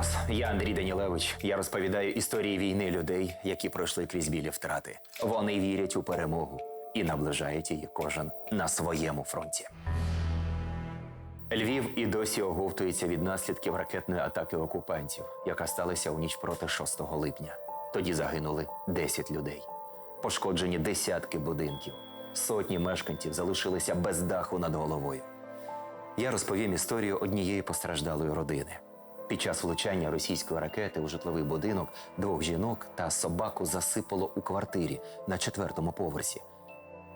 вас. Я Андрій Данілевич. Я розповідаю історії війни людей, які пройшли крізь білі втрати. Вони вірять у перемогу і наближають її кожен на своєму фронті. Львів і досі оговтується від наслідків ракетної атаки окупантів, яка сталася у ніч проти 6 липня. Тоді загинули 10 людей. Пошкоджені десятки будинків. Сотні мешканців залишилися без даху над головою. Я розповім історію однієї постраждалої родини. Під час влучання російської ракети у житловий будинок двох жінок та собаку засипало у квартирі на четвертому поверсі.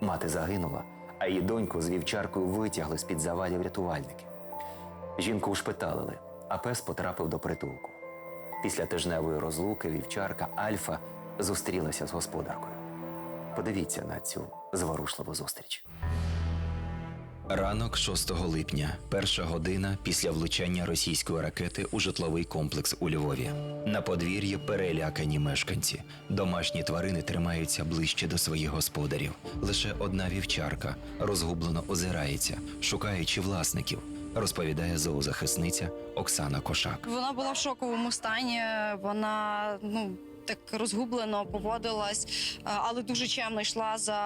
Мати загинула, а її доньку з вівчаркою витягли з-під завалів рятувальники. Жінку ушпиталили, а пес потрапив до притулку. Після тижневої розлуки вівчарка Альфа зустрілася з господаркою. Подивіться на цю зворушливу зустріч. Ранок 6 липня, перша година після влучання російської ракети у житловий комплекс у Львові. На подвір'ї перелякані мешканці. Домашні тварини тримаються ближче до своїх господарів. Лише одна вівчарка розгублено озирається, шукаючи власників, розповідає зоозахисниця Оксана Кошак. Вона була в шоковому стані. Вона ну. Так розгублено поводилась, е, але дуже чемно йшла за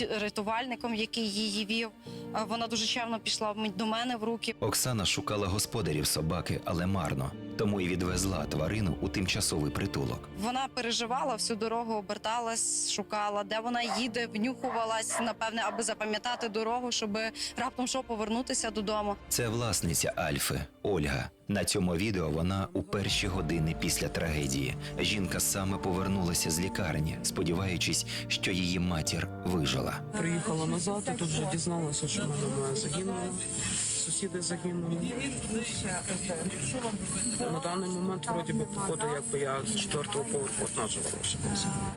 е, рятувальником, який її вів. Е, Вона дуже чемно пішла до мене в руки. Оксана шукала господарів собаки, але марно, тому і відвезла тварину у тимчасовий притулок. Вона переживала всю дорогу, оберталась, шукала, де вона їде, внюхувалась, напевне, аби запам'ятати дорогу, щоб раптом що повернутися додому. Це власниця Альфи Ольга. На цьому відео вона у перші години після трагедії. Жінка саме повернулася з лікарні, сподіваючись, що її матір вижила. Приїхала назад, і тут вже дізналася, що мама загинула. Сусіди загинули. На даний момент вроді би походу, якби я з четвертого поверху одна.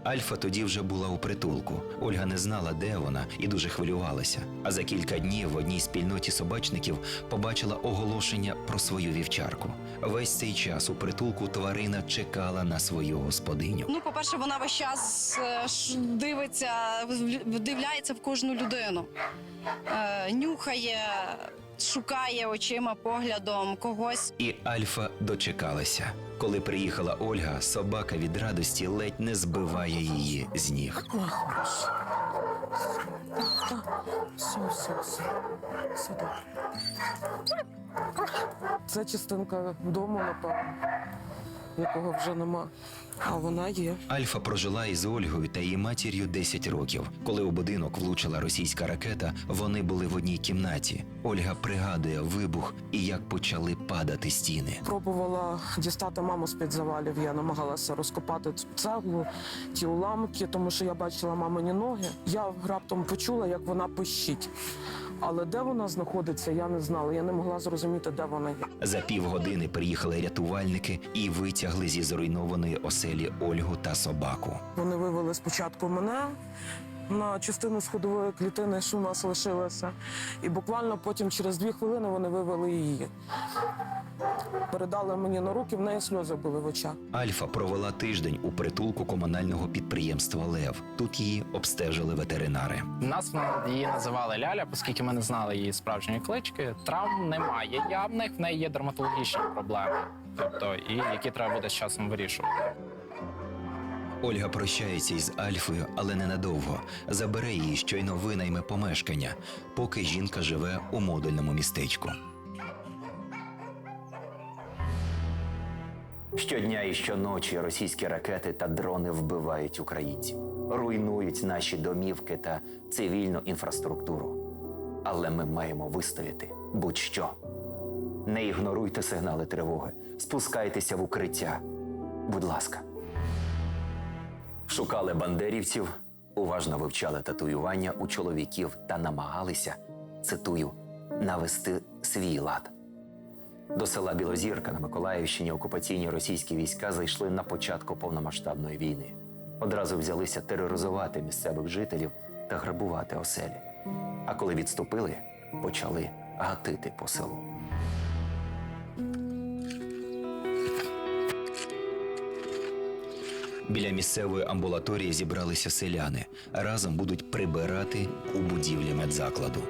Альфа тоді вже була у притулку. Ольга не знала, де вона, і дуже хвилювалася. А за кілька днів в одній спільноті собачників побачила оголошення про свою вівчарку. Весь цей час у притулку тварина чекала на свою господиню. Ну, по-перше, вона весь час е, дивиться, вдивляється в кожну людину, е, нюхає, шукає очима, поглядом когось. І Альфа дочекалася. Коли приїхала Ольга, собака від радості ледь не збиває її з ніг. Це частинка дому, напевно, якого вже нема. А вона є. Альфа прожила із Ольгою та її матір'ю 10 років. Коли у будинок влучила російська ракета, вони були в одній кімнаті. Ольга пригадує вибух і як почали падати стіни. Пробувала дістати маму з-під завалів. Я намагалася розкопати цю цеглу, ті уламки, тому що я бачила мамині ноги. Я раптом почула, як вона пищить. Але де вона знаходиться, я не знала. Я не могла зрозуміти, де вона є. За півгодини приїхали рятувальники і витягли зі зруйнованої оселі Ольгу та собаку. Вони вивели спочатку мене на частину сходової клітини, що в нас лишилася, І буквально потім, через дві хвилини, вони вивели її. Передали мені на руки, в неї сльози були в очах. Альфа провела тиждень у притулку комунального підприємства Лев. Тут її обстежили ветеринари. Нас її називали Ляля, оскільки ми не знали її справжньої клички. Травм немає явних, в неї є дерматологічні проблеми, тобто і які треба буде з часом вирішувати. Ольга прощається із Альфою, але ненадовго. Забере її, щойно винайме помешкання, поки жінка живе у модульному містечку. Щодня і щоночі російські ракети та дрони вбивають українців, руйнують наші домівки та цивільну інфраструктуру. Але ми маємо вистояти будь-що. Не ігноруйте сигнали тривоги, спускайтеся в укриття. Будь ласка. Шукали бандерівців, уважно вивчали татуювання у чоловіків та намагалися, цитую, навести свій лад. До села Білозірка на Миколаївщині окупаційні російські війська зайшли на початку повномасштабної війни. Одразу взялися тероризувати місцевих жителів та грабувати оселі. А коли відступили, почали гатити по селу. Біля місцевої амбулаторії зібралися селяни. Разом будуть прибирати у будівлі медзакладу.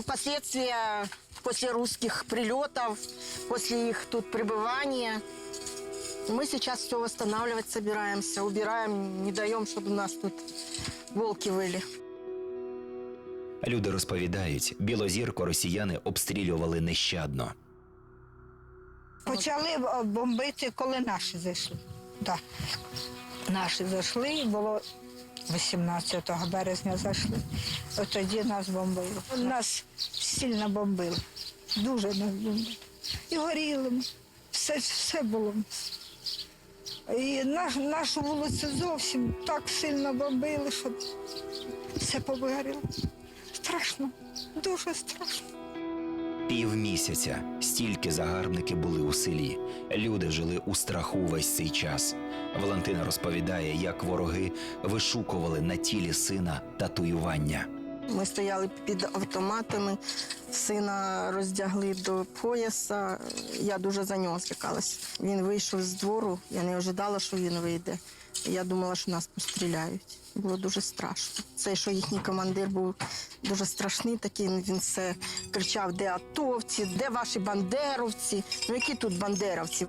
Убираем последствия после русских прилетов, после их тут пребывания. Мы сейчас все восстанавливать собираемся, убираем, не даем, чтобы у нас тут волки выли. Люди розповідають, білозірку росіяни обстрілювали нещадно. Почали е, бомбити, коли наші зайшли. Так. Наші зайшли, було 18 березня зайшли. От тоді нас бомбили. Нас сильно бомбили. Дуже нас бомбили. І горіли. Все, все було. І наш, нашу вулицю зовсім так сильно бомбили, що все повигоріло. Страшно, дуже страшно. Півмісяця стільки загарбники були у селі. Люди жили у страху весь цей час. Валентина розповідає, як вороги вишукували на тілі сина татуювання. Ми стояли під автоматами, сина роздягли до пояса. Я дуже за нього злякалась. Він вийшов з двору, я не ожидала, що він вийде. Я думала, що нас постріляють. Було дуже страшно. Цей, що їхній командир був дуже страшний, такий він все кричав: де атовці, де ваші бандеровці? Ну які тут бандеровці?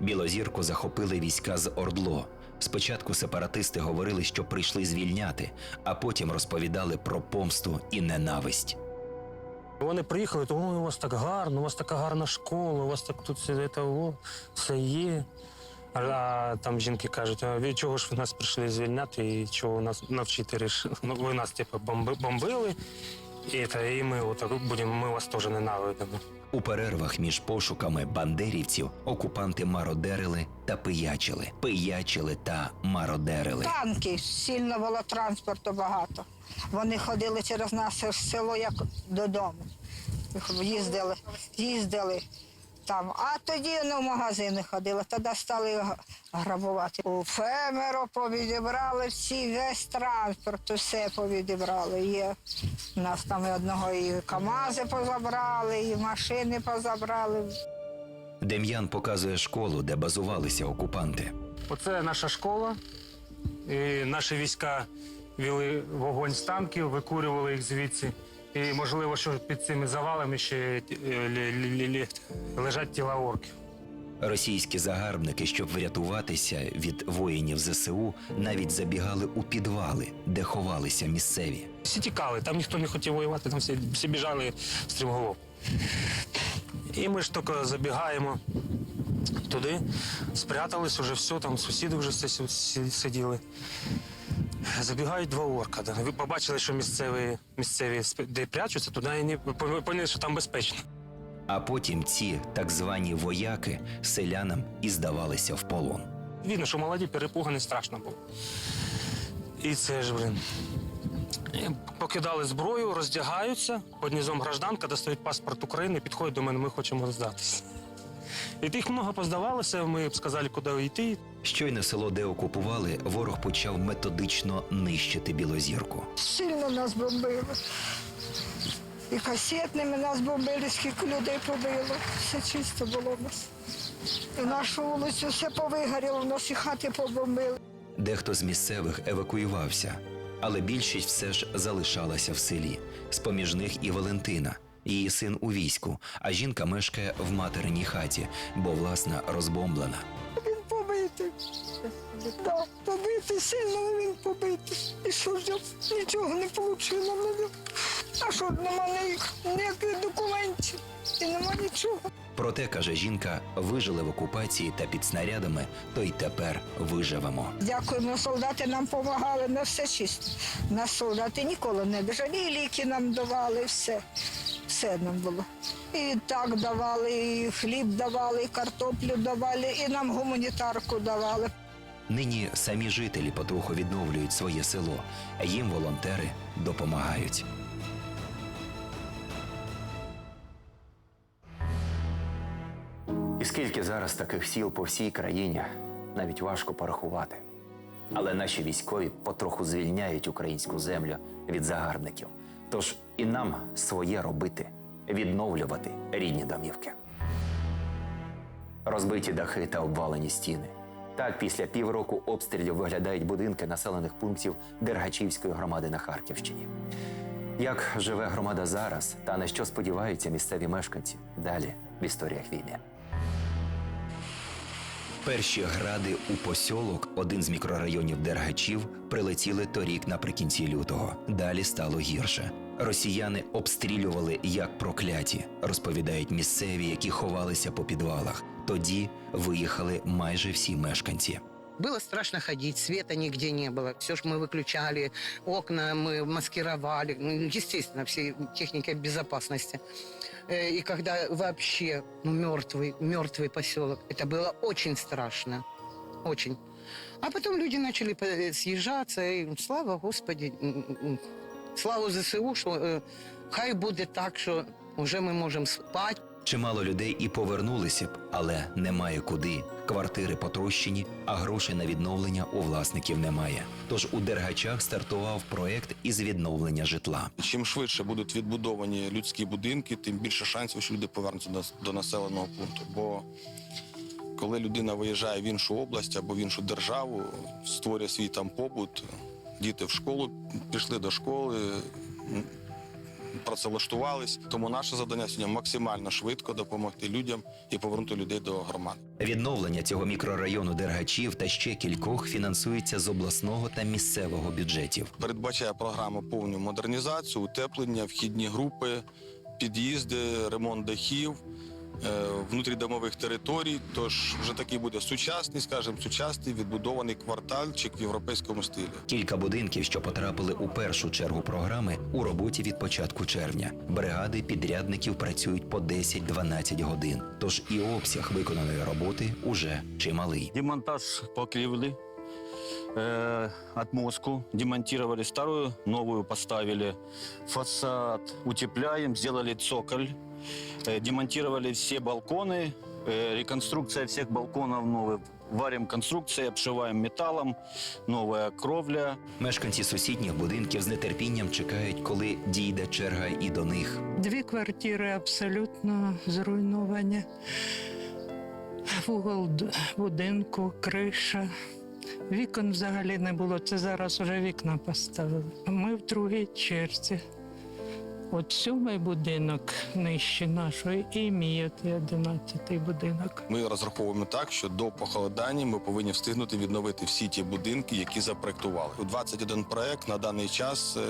Білозірку захопили війська з Ордло. Спочатку сепаратисти говорили, що прийшли звільняти, а потім розповідали про помсту і ненависть. Вони приїхали, то у вас так гарно, у вас така гарна школа, у вас так тут все, це, все є. А, а там жінки кажуть, а від чого ж ви нас прийшли звільняти і чого нас навчити рішили? Ну, ви нас типу, бомби, бомбили, і, та, і ми отак будемо, ми вас теж ненавидимо. У перервах між пошуками бандерівців окупанти мародерили та пиячили, пиячили та мародерили. Танки, сильно було транспорту багато. Вони ходили через наше село як додому. Їздили, їздили там. А тоді ну, в магазини ходили, тоді стали грабувати. У фемеро повідібрали всі, весь транспорт, усе повідібрали. Є. У нас там і одного і КАМАЗи позабрали, і машини позабрали. Дем'ян показує школу, де базувалися окупанти. Оце наша школа. І наші війська вели вогонь з танків, викурювали їх звідси. І можливо, що під цими завалами ще е, лежать тіла орків. Російські загарбники, щоб врятуватися від воїнів ЗСУ, навіть забігали у підвали, де ховалися місцеві. Всі тікали, там ніхто не хотів воювати, там всі, всі біжали стрімголов. І ми ж тільки забігаємо туди, спрятались, уже все, там сусіди вже сиділи. Забігають два орка. Ви побачили, що місцеві, місцеві де прячуться, туди і не поняли, що там безпечно. А потім ці так звані вояки селянам і здавалися в полон. Видно, що молоді перепугані страшно було. І це ж, блин. Покидали зброю, роздягаються, під низом гражданка, достають паспорт України, підходять до мене, ми хочемо здатися. І тих много поздавалося, ми б сказали, куди йти. Щойно село деокупували, ворог почав методично нищити білозірку. Сильно нас бомбили. І касетними нас бомбили, скільки людей побило. Все чисто було в нас. І нашу вулицю все повигоріло, в нас і хати побомбили. Дехто з місцевих евакуювався, але більшість все ж залишалася в селі. З-поміж них і Валентина. Її син у війську, а жінка мешкає в материній хаті, бо власна розбомблена. Він побитий. Да, побитий, сильно він побитий. І що ж я нічого не отримала на. А що нема ніяких, ніяких документів і нема нічого. Проте, каже жінка, вижили в окупації та під снарядами, то й тепер виживемо. Дякуємо, солдати нам допомагали, на все чисто. Нас солдати ніколи не біжали, ліки нам давали, все. Все нам було. І так давали, і хліб давали, і картоплю давали, і нам гуманітарку давали. Нині самі жителі потроху відновлюють своє село, а їм волонтери допомагають. І скільки зараз таких сіл по всій країні, навіть важко порахувати. Але наші військові потроху звільняють українську землю від загарбників. Тож і нам своє робити, відновлювати рідні домівки. Розбиті дахи та обвалені стіни. Так, після півроку обстрілів виглядають будинки населених пунктів Дергачівської громади на Харківщині. Як живе громада зараз та на що сподіваються місцеві мешканці? Далі в історіях війни. Перші гради у посьолок, один з мікрорайонів Дергачів, прилетіли торік наприкінці лютого. Далі стало гірше. Росіяни обстрілювали як прокляті, розповідають місцеві, які ховалися по підвалах. Тоді виїхали майже всі мешканці. Было страшно ходить, света нигде не было. Все ж мы выключали, окна мы маскировали, ну, естественно, все техники безопасности. Э, И когда вообще ну, мертвый, мертвый поселок, это было очень страшно, очень. А потом люди начали по- э, съезжаться, и слава Господи, м, м, слава ЗСУ, що е, хай буде так, що вже ми можемо спати. Чимало людей і повернулися б, але немає куди. Квартири потрощені, а грошей на відновлення у власників немає. Тож у Дергачах стартував проект із відновлення житла. Чим швидше будуть відбудовані людські будинки, тим більше шансів, що люди повернуться до, населеного пункту. Бо коли людина виїжджає в іншу область або в іншу державу, створює свій там побут, діти в школу пішли до школи, працевлаштувались. Тому наше завдання сьогодні максимально швидко допомогти людям і повернути людей до громад. Відновлення цього мікрорайону Дергачів та ще кількох фінансується з обласного та місцевого бюджетів. передбачає програма повну модернізацію, утеплення, вхідні групи, під'їзди, ремонт дахів, внутрідомових територій. Тож вже такий буде сучасний, скажімо, сучасний відбудований квартальчик в європейському стилі. Кілька будинків, що потрапили у першу чергу програми, у роботі від початку червня. Бригади підрядників працюють по 10-12 годин. Тож і обсяг виконаної роботи уже чималий. Демонтаж покривли, э, отмостку демонтировали старую, новую поставили. Фасад утепляем, сделали цоколь, демонтировали все балконы, э, реконструкция всех балконов новых. Варим конструкции, обшиваем металлом, новая кровля. Мешканці сусідніх будинків з нетерпінням чекають, коли дійде черга і до них. Дві квартири абсолютно зруйновані. Вугол д- будинку, криша. Вікон взагалі не було. Це зараз вже вікна поставили. Ми в другій черзі. От сьомий будинок нижче нашої і мій одинадцятий будинок. Ми розраховуємо так, що до похолодання ми повинні встигнути відновити всі ті будинки, які запроектували. 21 проект на даний час е,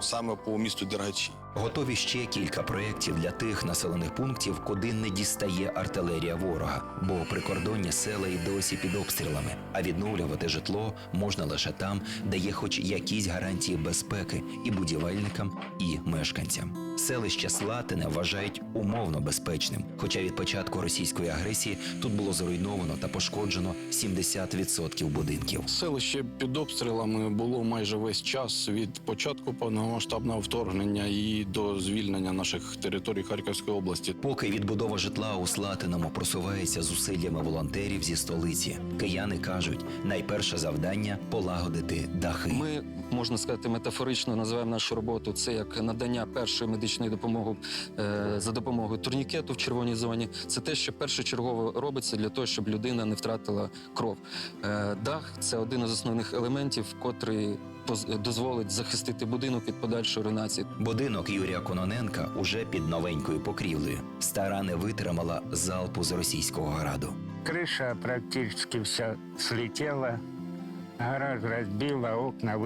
саме по місту Дергачі. Готові ще кілька проєктів для тих населених пунктів, куди не дістає артилерія ворога, бо прикордонні села й досі під обстрілами. А відновлювати житло можна лише там, де є хоч якісь гарантії безпеки і будівельникам, і мешканцям мешканцям. Селище Слатине вважають умовно безпечним, хоча від початку російської агресії тут було зруйновано та пошкоджено 70% будинків. Селище під обстрілами було майже весь час від початку повномасштабного вторгнення і до звільнення наших територій Харківської області. Поки відбудова житла у Слатиному просувається зусиллями волонтерів зі столиці. Кияни кажуть, найперше завдання полагодити дахи. Ми можна сказати метафорично називаємо нашу роботу це як надання першої медичної допомоги е, за допомогою турнікету в червоній зоні. Це те, що першочергово робиться для того, щоб людина не втратила кров. Е, дах це один із основних елементів, котрий дозволить захистити будинок від подальшої руйнації. Будинок Юрія Кононенка уже під новенькою покрівлею. Стара не витримала залпу з російського граду. Крыша практически вся слетела, гараж разбила, окна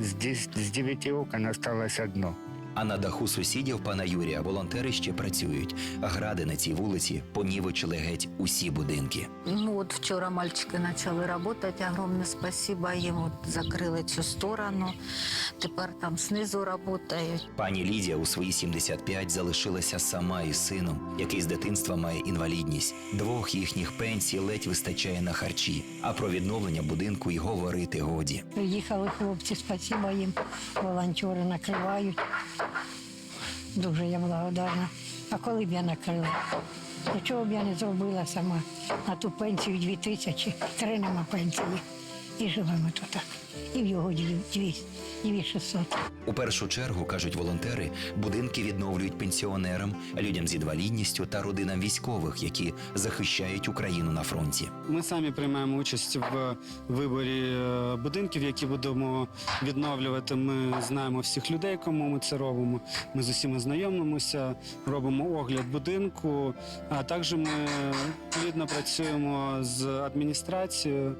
с, дес- с девяти окон осталось одно. А на даху сусідів пана Юрія волонтери ще працюють. Гради на цій вулиці понівечили геть усі будинки. Ну вот вчера мальчики начали работать. Огромное спасибо їм. От закрили цю сторону. Тепер там знизу працюють. Пані Лідія у свої 75 залишилася сама із сином, який з дитинства має інвалідність. Двох їхніх пенсій ледь вистачає на харчі, а про відновлення будинку й говорити годі. Приїхали хлопці, спасибо їм. Волонтери накривають. Дуже я благодарна. А коли б я накрила? Нічого б я не зробила сама. На ту пенсію дві тисячі, три нема пенсії. І живемо тут. І в його дві, дві, дві 600. У першу чергу, кажуть волонтери, будинки відновлюють пенсіонерам, людям з інвалідністю та родинам військових, які захищають Україну на фронті. Ми самі приймаємо участь в виборі е, будинків, які будемо відновлювати. Ми знаємо всіх людей, кому ми це робимо. Ми з усіма знайомимося, робимо огляд будинку. А також ми плідно працюємо з адміністрацією.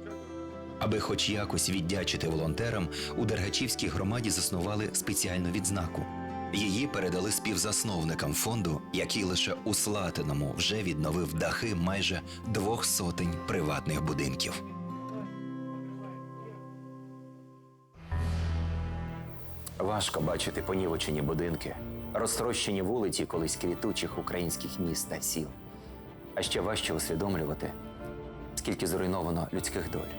Аби хоч якось віддячити волонтерам, у Дергачівській громаді заснували спеціальну відзнаку. Її передали співзасновникам фонду, який лише у Слатиному вже відновив дахи майже двох сотень приватних будинків. Важко бачити понівечені будинки, розтрощені вулиці колись квітучих українських міст та сіл. А ще важче усвідомлювати, скільки зруйновано людських доль.